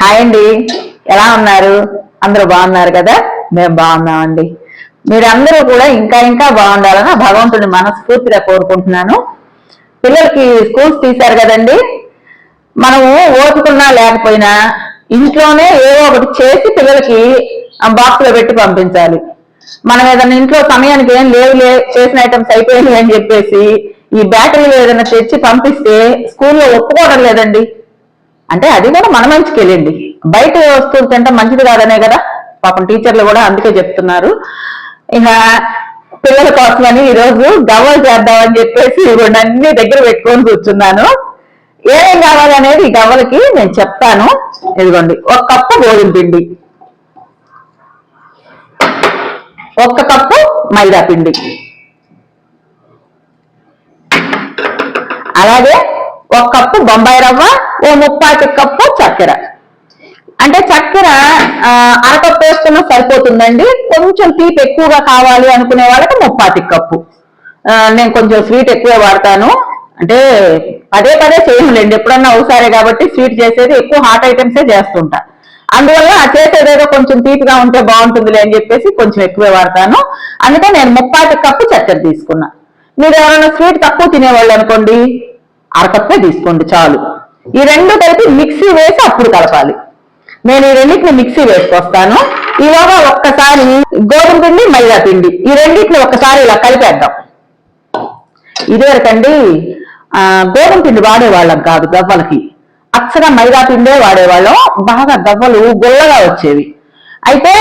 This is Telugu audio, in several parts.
హాయ్ అండి. ఎలా ఉన్నారు? అందరూ బాగున్నారు కదా? మేము బాగున్నామండి. మీరందరూ కూడా ఇంకా ఇంకా బాగుండాలని ఆ మనస్ఫూర్తిగా కోరుకుంటున్నాను. పిల్లలకి స్కూల్స్ తీశారు కదండి. మనము ఓపుకున్నా లేకపోయినా ఇంట్లోనే ఏదో ఒకటి చేసి పిల్లలకి బాక్స్లో పెట్టి పంపించాలి. మనం ఏదైనా ఇంట్లో సమయానికి ఏం లేవులే చేసిన ఐటమ్స్ అయిపోయింది అని చెప్పేసి ఈ బ్యాటరీలు ఏదైనా తెచ్చి పంపిస్తే స్కూల్లో ఒప్పుకోవడం లేదండి. అంటే అది కూడా మన మంచికి వెళ్ళండి బయట వస్తువులు తింటే మంచిది కాదనే కదా? పాపం టీచర్లు కూడా అందుకే చెప్తున్నారు. ఇక పిల్లల కోసమని ఈరోజు గవ్వలు చేద్దామని చెప్పేసి రెండు అన్ని దగ్గర పెట్టుకొని కూర్చున్నాను. ఏమేం కావాలనేది ఈ గవ్వలకి నేను చెప్తాను. ఇదిగోండి ఒక కప్పు గోధుమ పిండి. ఒక్క కప్పు మైదా పిండి. అలాగే ఒక కప్పు బొంబాయి రవ్వ ఓ ముప్పాటి కప్పు చక్కెర. అంటే చక్కెర అరకప్పు వేసుకున్నా సరిపోతుందండి. కొంచెం తీపి ఎక్కువగా కావాలి అనుకునే వాళ్ళకి ముప్పాటి కప్పు. నేను కొంచెం స్వీట్ ఎక్కువ వాడతాను. అంటే పదే పదే చేయములేండి ఎప్పుడన్నా ఒకసారి కాబట్టి స్వీట్ చేసేది ఎక్కువ హాట్ ఐటమ్సే చేస్తుంటా. అందువల్ల ఆ చేసేదేదో కొంచెం తీపిగా ఉంటే బాగుంటుందిలే అని చెప్పేసి కొంచెం ఎక్కువే వాడతాను. అందుకే నేను ముప్పాటి కప్పు చక్కెర తీసుకున్నా. మీరు ఎవరైనా స్వీట్ తక్కువ తినేవాళ్ళు అనుకోండి అరకప్పే తీసుకోండి చాలు. ఈ రెండు కలిపి మిక్సీ వేసి అప్పుడు కలపాలి. నేను ఈ రెండింటిని మిక్సీ వేసుకొస్తాను. ఈలోగా ఒక్కసారి గోధుమ పిండి మైదా పిండి. ఈ రెండింటిని ఒక్కసారి ఇలా కలిపేద్దాం. ఇదివరకండి గోధుమ పిండి వాడేవాళ్ళం కాదు గవ్వలకి. అచ్చగా మైదా పిండే వాడేవాళ్ళం. బాగా గవ్వలు గుల్లగా వచ్చేవి. అయితే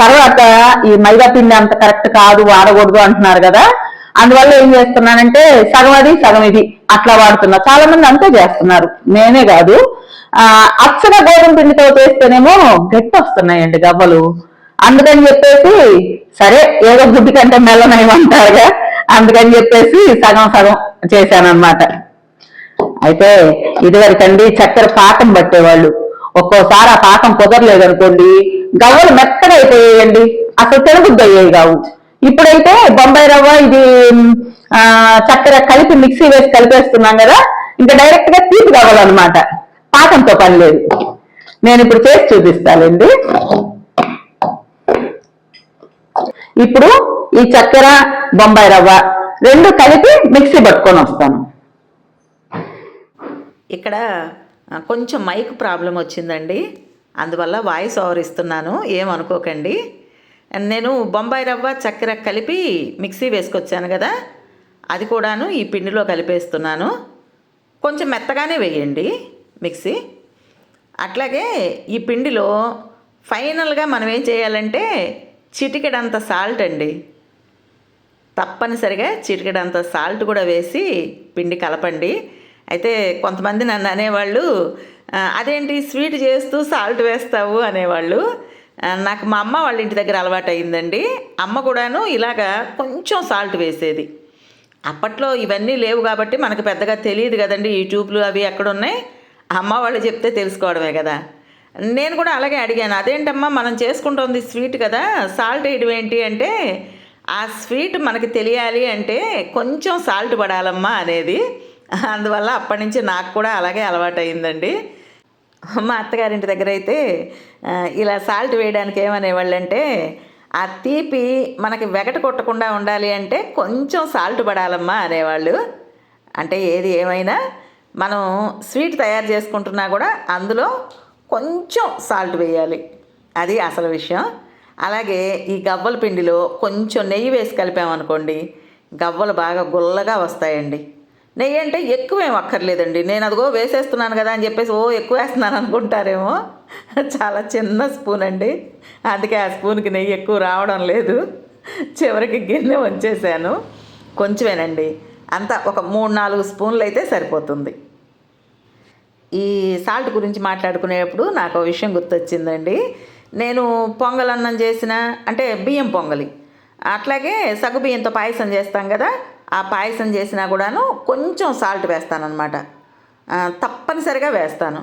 తర్వాత ఈ మైదా పిండి అంత కరెక్ట్ కాదు వాడకూడదు అంటున్నారు కదా. అందువల్ల ఏం చేస్తున్నానంటే సగం అది సగం ఇది అట్లా వాడుతున్నా. చాలా మంది అంతే చేస్తున్నారు. నేనే కాదు. ఆ అచ్చగా గోధుమ పిండితో చేస్తేనేమో గట్టి వస్తున్నాయండి గవ్వలు. అందుకని చెప్పేసి సరే ఏదో గుడ్డి కంటే మెల్లనయమంటారుగా అందుకని చెప్పేసి సగం సగం చేశానన్నమాట. అయితే ఇదివరకండి చక్కెర పాకం పట్టేవాళ్ళు. ఒక్కోసారి ఆ పాకం కుదరలేదనుకోండి గవ్వలు మెత్తగా అయిపోయాయండి. అసలు తినబుద్ధి అయ్యేవి కావు. ఇప్పుడైతే బొంబాయి రవ్వ ఇది చక్కెర కలిపి మిక్సీ వేసి కలిపేస్తున్నాం కదా ఇంకా డైరెక్ట్గా తీపి కావాలన్నమాట. పాకంతో పని లేదు. నేను ఇప్పుడు చేసి చూపిస్తానండి. ఇప్పుడు ఈ చక్కెర బొంబాయి రవ్వ రెండు కలిపి మిక్సీ పట్టుకొని వస్తాను. ఇక్కడ కొంచెం మైక్ ప్రాబ్లం వచ్చిందండి. అందువల్ల వాయిస్ ఓవర్ ఇస్తున్నాను. ఏమనుకోకండి నేను బొంబాయి రవ్వ చక్కెర కలిపి మిక్సీ వేసుకొచ్చాను కదా అది కూడాను ఈ పిండిలో కలిపేస్తున్నాను. కొంచెం మెత్తగానే వేయండి మిక్సీ. అట్లాగే ఈ పిండిలో ఫైనల్గా మనం ఏం చేయాలంటే చిటికెడంత సాల్ట్ అండి. తప్పనిసరిగా చిటికెడంత సాల్ట్ కూడా వేసి పిండి కలపండి. అయితే కొంతమంది నన్ను అనేవాళ్ళు అదేంటి స్వీట్ చేస్తూ సాల్ట్ వేస్తావు? అనేవాళ్ళు. నాకు మా అమ్మ వాళ్ళ ఇంటి దగ్గర అలవాటు అయిందండి అమ్మ కూడాను ఇలాగా కొంచెం సాల్ట్ వేసేది. అప్పట్లో ఇవన్నీ లేవు కాబట్టి మనకు పెద్దగా తెలియదు కదండి యూట్యూబ్లు అవి ఎక్కడున్నాయి. అమ్మ వాళ్ళు చెప్తే తెలుసుకోవడమే కదా. నేను కూడా అలాగే అడిగాను. అదేంటమ్మా మనం చేసుకుంటుంది స్వీట్ కదా సాల్ట్ వేయడం ఏంటి అంటే ఆ స్వీట్ మనకి తెలియాలి అంటే కొంచెం సాల్ట్ పడాలమ్మా అనేది. అందువల్ల అప్పటి నుంచి నాకు కూడా అలాగే అలవాటు అయిందండి మా అత్తగారింటి దగ్గర అయితే ఇలా సాల్ట్ వేయడానికి ఏమనేవాళ్ళు అంటే ఆ తీపి మనకి వెగట కొట్టకుండా ఉండాలి అంటే కొంచెం సాల్ట్ పడాలమ్మా అనేవాళ్ళు. అంటే ఏది ఏమైనా మనం స్వీట్ తయారు చేసుకుంటున్నా కూడా అందులో కొంచెం సాల్ట్ వేయాలి. అది అసలు విషయం. అలాగే ఈ గవ్వల పిండిలో కొంచెం నెయ్యి వేసి కలిపామనుకోండి గవ్వలు బాగా గుల్లగా వస్తాయండి. నెయ్యి అంటే ఎక్కువేం అక్కర్లేదండి. నేను అదిగో వేసేస్తున్నాను కదా అని చెప్పేసి ఓ ఎక్కువ వేస్తున్నాను అనుకుంటారేమో. చాలా చిన్న స్పూన్ అండి. అందుకే ఆ స్పూన్కి నెయ్యి ఎక్కువ రావడం లేదు. చివరికి గిన్నె వంచేసాను. కొంచెమేనండి. అంత ఒక మూడు నాలుగు స్పూన్లు అయితే సరిపోతుంది. ఈ సాల్ట్ గురించి మాట్లాడుకునేటప్పుడు నాకు ఒక విషయం గుర్తొచ్చిందండి. నేను పొంగలన్నం చేసిన అంటే బియ్యం పొంగలి. అట్లాగే సగ్గు బియ్యంతో పాయసం చేస్తాం కదా ఆ పాయసం చేసినా కూడాను కొంచెం సాల్ట్ వేస్తాను అనమాట తప్పనిసరిగా వేస్తాను.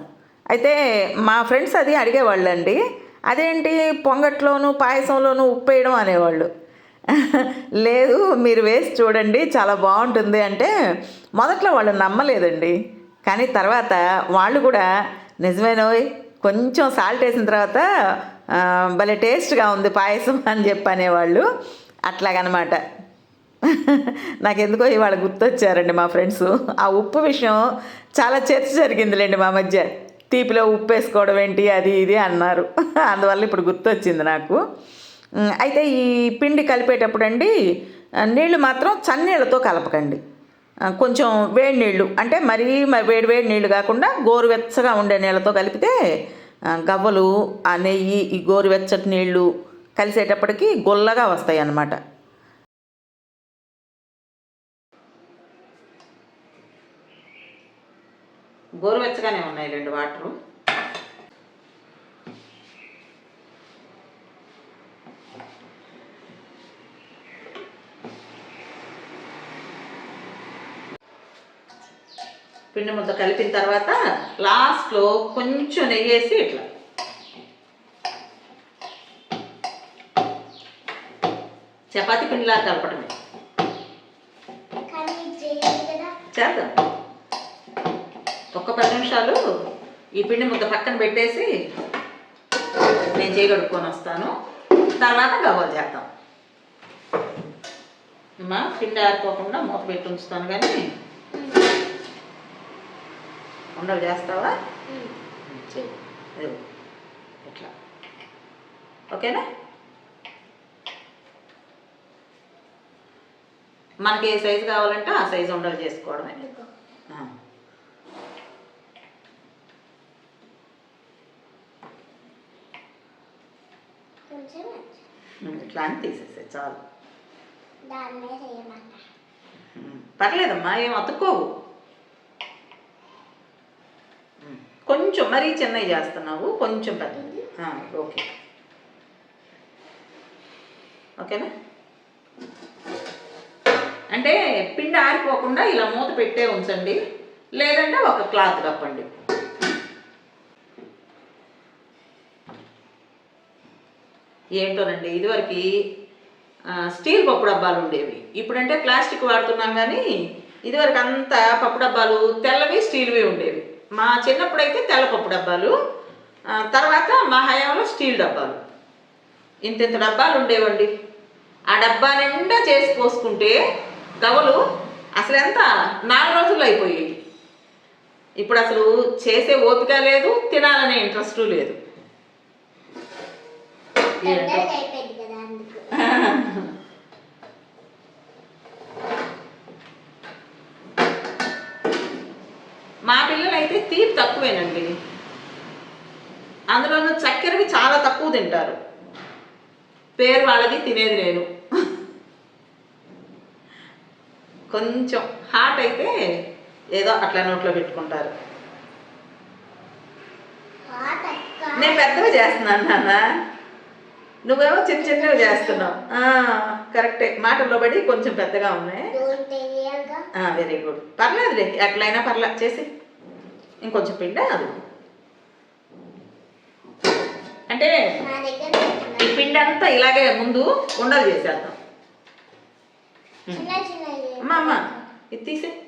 అయితే మా ఫ్రెండ్స్ అది అడిగేవాళ్ళండి. అదేంటి పొంగట్లోను పాయసంలోను ఉప్పు వేయడం అనేవాళ్ళు. లేదు మీరు వేసి చూడండి చాలా బాగుంటుంది అంటే మొదట్లో వాళ్ళు నమ్మలేదండి. కానీ తర్వాత వాళ్ళు కూడా నిజమేనోయ్ కొంచెం సాల్ట్ వేసిన తర్వాత భలే టేస్ట్గా ఉంది పాయసం అని చెప్పి అనేవాళ్ళు. అట్లాగనమాట. నాకెందుకో ఇవాళ గుర్తొచ్చారండి మా ఫ్రెండ్స్. ఆ ఉప్పు విషయం చాలా చర్చ జరిగిందిలేండి మా మధ్య. తీపిలో ఉప్పు వేసుకోవడం ఏంటి అది ఇది అన్నారు. అందువల్ల ఇప్పుడు గుర్తొచ్చింది నాకు. అయితే ఈ పిండి కలిపేటప్పుడు అండి నీళ్ళు నీళ్ళు మాత్రం చన్నీళ్ళతో కలపకండి. కొంచెం వేడి నీళ్ళు అంటే మరీ వేడి వేడి నీళ్ళు కాకుండా గోరువెచ్చగా ఉండే నీళ్ళతో కలిపితే గవ్వలు ఆ నెయ్యి ఈ గోరువెచ్చటి నీళ్ళు కలిసేటప్పటికి గొల్లగా వస్తాయి అన్నమాట గోరువెచ్చగానే ఉన్నాయి రెండు వాటరు. పిండి ముద్ద కలిపిన తర్వాత లాస్ట్లో కొంచెం నెయ్యి వేసి ఇట్లా. చపాతీ పిండిలా కలపడమే చేద్దాం. ఒక్క పది నిమిషాలు ఈ పిండి ముద్ద పక్కన పెట్టేసి నేను చేయగడుక్కొని వస్తాను. తర్వాత గవ్వలు చేద్దాం. అమ్మా పిండి ఆరిపోకుండా మూత పెట్టి ఉంచుతాను కానీ. ఉండలు చేస్తావా? చెయ్యి. ఇట్లా. ఓకేనా? మనకి ఏ సైజు కావాలంటే ఆ సైజు ఉండలు చేసుకోవడమే ఆ. కొంచెం ఉమ్, ఇట్లా అని తీసేసే చాలు. పర్లేదమ్మా ఏం అతుక్కోవు కొంచెం మరీ చిన్నవి చేస్తున్నావు కొంచెం పెద్దది. ఓకే. ఓకేనా? అంటే పిండి ఆరిపోకుండా ఇలా మూత పెట్టే ఉంచండి లేదంటే ఒక క్లాత్ కప్పండి. ఏంటోనండి ఇదివరకు స్టీల్ పప్పు డబ్బాలు ఉండేవి. ఇప్పుడంటే ప్లాస్టిక్ వాడుతున్నాం కానీ ఇదివరకు అంతా పప్పు డబ్బాలు తెల్లవి స్టీల్వి ఉండేవి. మా చిన్నప్పుడైతే తెల్ల పప్పు డబ్బాలు తర్వాత మా హయాంలో స్టీల్ డబ్బాలు. ఇంత ఇంత డబ్బాలు ఉండేవండి. ఆ డబ్బా నిండా చేసి పోసుకుంటే గవలు అసలు ఎంత నాలుగు రోజులు అయిపోయాయి ఇప్పుడు అసలు చేసే ఓపిక లేదు తినాలనే ఇంట్రెస్ట్ లేదు ఏంటో. పెద్దగా అయిపోయింది కదా అందుకు మా పిల్లలు అయితే తీపి తక్కువేనండి. అందులోనూ చక్కెరవి చాలా తక్కువ తింటారు. పేరు వాళ్ళది తినేది నేను. కొంచెం హాట్ అయితే ఏదో అట్లా నోట్లో పెట్టుకుంటారు. నేను పెద్దగా చేస్తున్నాను నాన్న. నువ్వేమో చిన్న చిన్నవి చేస్తున్నావు. కరెక్టే. మాటల్లో పడి కొంచెం పెద్దగా ఉన్నాయి. Very good. పర్లేదులే ఎట్లయినా పర్లేదు చేసి. ఇంకొంచెం పిండి అది. అంటే ఈ పిండి అంతా ఇలాగే ముందు ఉండలు చేసేద్దాం. అమ్మ అమ్మ ఇది తీసే.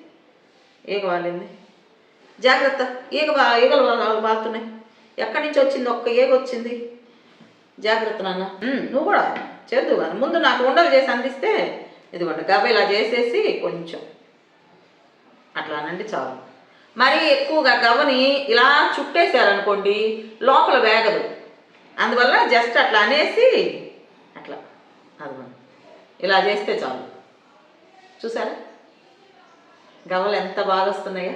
ఈగ వాలింది. జాగ్రత్త ఈగ ఈగలు వా- వాలుతున్నాయి ఎక్కడి నుంచి వచ్చింది? ఒక్క ఈగ వచ్చింది. జాగ్రత్త నాన్న. నువ్వు కూడా చేద్దు కానీ ముందు నాకు ఉండలు చేసి అందిస్తే ఇదిగోండి గవ్వ ఇలా చేసేసి కొంచెం అట్లా అనండి చాలు. మరీ ఎక్కువగా గవ్వని ఇలా చుట్టేశారనుకోండి లోపల వేగదు. అందువల్ల జస్ట్ అట్లా అనేసి అట్లా అదిగోండి. ఇలా చేస్తే చాలు. చూసారా? గవ్వలు ఎంత బాగా వస్తున్నాయో.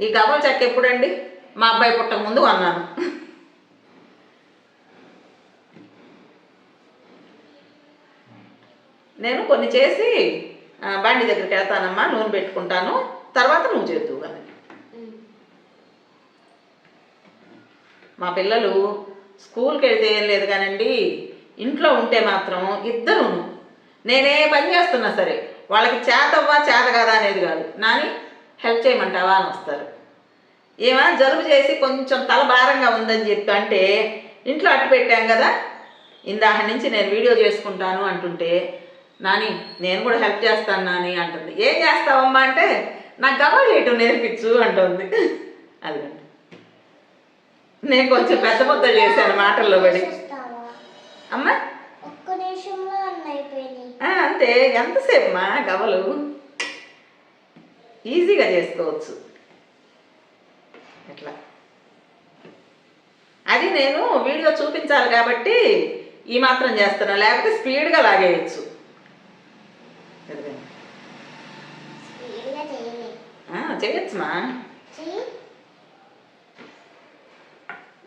ఈ గవ్వల చెక్క ఎప్పుడండి? మా అబ్బాయి పుట్టక ముందు అన్నాను నేను కొన్ని చేసి బండి దగ్గరికి వెళ్తానమ్మా నూనె పెట్టుకుంటాను. తర్వాత నువ్వు చేద్దువు కానీ మా పిల్లలు స్కూల్కి వెళ్తే ఏం లేదు కానండి ఇంట్లో ఉంటే మాత్రం ఇద్దరు నేనే పని చేస్తున్నా సరే వాళ్ళకి చేతవ్వా చేత కదా అనేది కాదు. నాని హెల్ప్ చేయమంటావా? అని వస్తారు. ఏమా జలుబు చేసి కొంచెం తల భారంగా ఉందని చెప్పి అంటే ఇంట్లో అట్టు పెట్టాం కదా ఇందాక నుంచి నేను వీడియో చేసుకుంటాను అంటుంటే నాని నేను కూడా హెల్ప్ చేస్తాను నాని అంటుంది. ఏం చేస్తావమ్మా అంటే నాకు గవ్వలు చేయటం నేర్పించు అంటుంది. అదిగండి నేను కొంచెం పెద్ద ముద్దలు చేశాను మాటల్లో పడి. అమ్మా? అంతే. ఎంతసేపు మా గవలు ఈజీగా చేసుకోవచ్చు. ఎట్లా అది నేను వీడియో చూపించాలి కాబట్టి ఈ మాత్రం చేస్తున్నా లేకపోతే స్పీడ్గా లాగేయచ్చు. ఆ, చేయొచ్చు మా. చెయ్యి.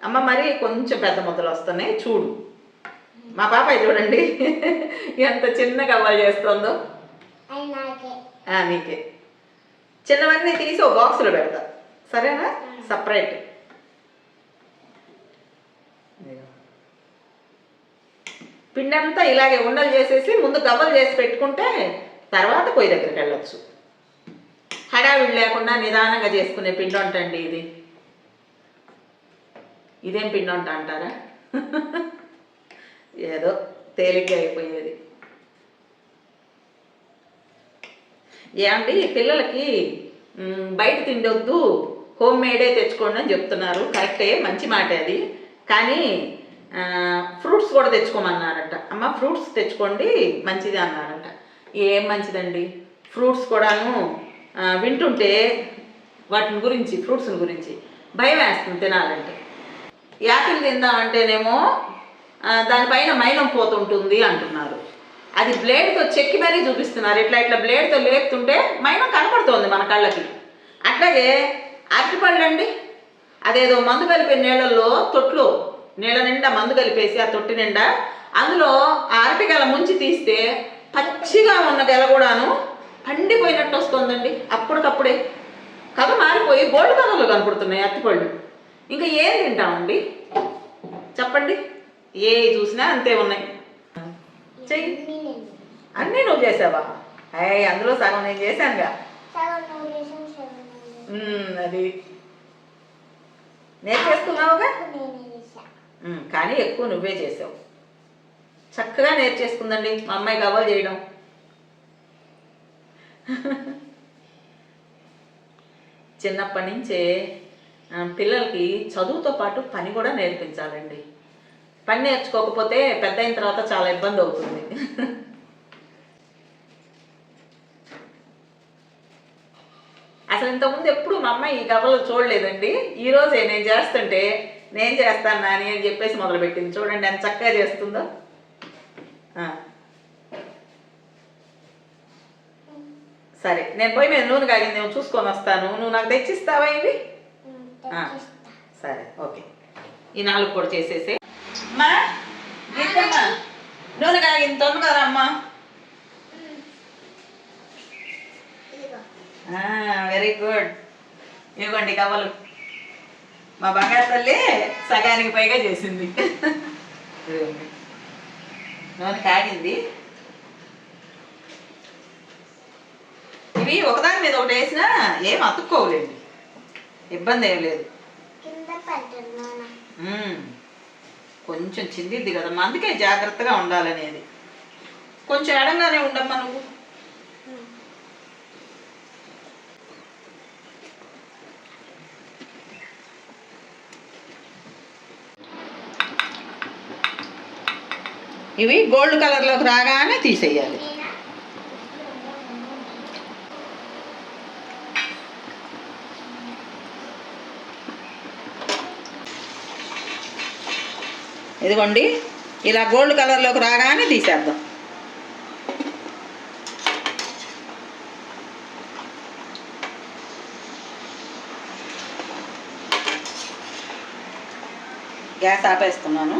అమ్మ మరి కొంచెం పెద్ద ముద్దలు వస్తున్నాయి చూడు. మా పాపాయి చూడండి. ఎంత చిన్న గవ్వలు చేస్తుందో. నాకే. చిన్నవన్నీ తీసి ఓ బాక్సులో పెడతా. సరేనా? సపరేట్. పిండి అంతా ఇలాగే ఉండలు చేసేసి ముందు గవ్వలు చేసి పెట్టుకుంటే తర్వాత పొయ్యి దగ్గరికి వెళ్ళొచ్చు. హడావిడి లేకుండా నిదానంగా చేసుకునే పిండి వంట అండి ఇది. ఇదేం పిండి వంట అంటారా? ఏదో తేలిగ్గా అయిపోయేది. ఏమండి పిల్లలకి బయట తిండి వద్దు హోమ్ మేడే తెచ్చుకోండి అని చెప్తున్నారు. కరెక్టే మంచి మాట అది. కానీ ఫ్రూట్స్ కూడా తెచ్చుకోమన్నారట. అమ్మ ఫ్రూట్స్ తెచ్చుకోండి మంచిది అన్నారట. ఏం మంచిదండి? ఫ్రూట్స్ కూడాను వింటుంటే వాటిని గురించి ఫ్రూట్స్ గురించి భయం వేస్తుంది తినాలంటే. యాపిల్ తిందామంటేనేమో దానిపైన మైనం పోతుంటుంది అంటున్నారు. అది బ్లేడ్తో చెక్కి మరీ చూపిస్తున్నారు. ఇట్లా ఇట్లా బ్లేడ్తో లేపుతుంటే మైనం కనపడుతోంది మన కళ్ళకి. అట్లాగే అరటిపళ్ళు అండి అదేదో మందు కలిపే నీళ్ళల్లో తొట్లో నీళ్ళ నిండా మందు కలిపేసి ఆ తొట్టి నిండా అందులో ఆ అరటి ముంచి తీస్తే పచ్చిగా ఉన్న గెల కూడాను పండిపోయినట్టు వస్తుందండి. అప్పటికప్పుడే. కథ మారిపోయి గోల్డ్ కథలు కనపడుతున్నాయి అరటిపళ్ళు. ఇంకా ఏం తింటామండి? చెప్పండి. ఏ చూసినా అంతే ఉన్నాయి. చెయ్యి. అన్నీ నువ్వు చేసావా? అయ్యి అందులో సగం నేను చేశానుగా. చేసాను అది. నేర్చేసుకున్నావుగా చేసుకున్నావుగా? కానీ ఎక్కువ నువ్వే చేసావు. చక్కగా నేర్చేసుకుందండి. మా అమ్మాయి గవ్వలు చేయడం. చిన్నప్పటి నుంచే పిల్లలకి చదువుతో పాటు పని కూడా నేర్పించాలండి. పని నేర్చుకోకపోతే పెద్ద అయిన తర్వాత చాలా ఇబ్బంది అవుతుంది. అసలు ఇంతకుముందు ఎప్పుడు మా అమ్మాయి ఈ గవ్వలు చూడలేదండి. ఈరోజే నేను చేస్తుంటే నేను చేస్తాను నాని అని చెప్పేసి మొదలుపెట్టింది. చూడండి ఎంత చక్కగా చేస్తుందో. సరే. నేను పోయి మీద నూనె కాగింది నేను చూసుకొని వస్తాను. నువ్వు నాకు తెచ్చిస్తావా ఇవి. సరే ఓకే. ఈ నాలుగు కూడా చేసేసి. అమ్మా గీతమ్మా నూనె కాగింది తొందరగా అమ్మా? వెరీ గుడ్ ఇవ్వండి కవ్వలు. మా బంగారు తల్లి సగానికి పైగా చేసింది. నూనె కాగింది. ఇవి ఒకదాని మీద ఒకటి వేసినా ఏం అతుక్కోవులేండి ఇబ్బంది ఏం లేదు. కొంచెం చిందిద్ది కదమ్మా. అందుకే జాగ్రత్తగా ఉండాలనేది. కొంచెం ఎడంగానే ఉండమ్మా నువ్వు. ఇవి గోల్డ్ కలర్లోకి రాగానే తీసేయాలి. ఇదిగోండి ఇలా గోల్డ్ కలర్లోకి రాగానే తీసేద్దాం. గ్యాస్ ఆపేస్తున్నాను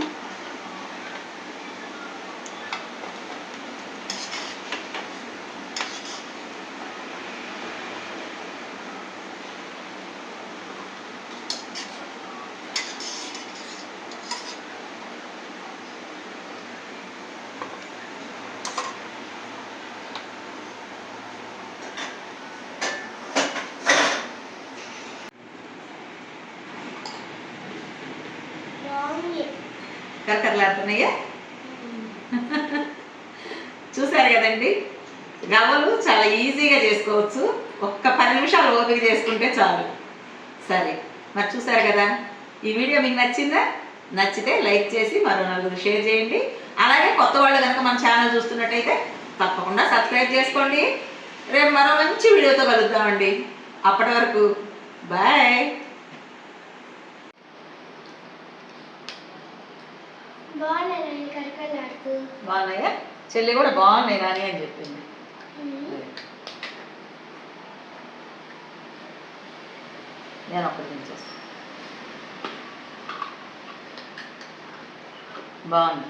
బాగుంది కరకరలాడుతున్నాయా? చూసారు కదండి? గవ్వలు చాలా ఈజీగా చేసుకోవచ్చు. ఒక్క పది నిమిషాలు ఓపిక చేసుకుంటే చాలు. సరే మరి చూసారు కదా? ఈ వీడియో మీకు నచ్చిందా? నచ్చితే లైక్ చేసి మరో నలుగురు షేర్ చేయండి. అలాగే కొత్త వాళ్ళు కనుక మన ఛానల్ చూస్తున్నట్టయితే తప్పకుండా సబ్స్క్రైబ్ చేసుకోండి. రేపు మరో మంచి వీడియోతో కలుద్దామండి. అప్పటి వరకు బాయ్. బాగున్నాయి? చెల్లి కూడా బాగున్నాయి నాని అని చెప్పింది. నేను ఒక్కటి తినేస్తాను బాగుంది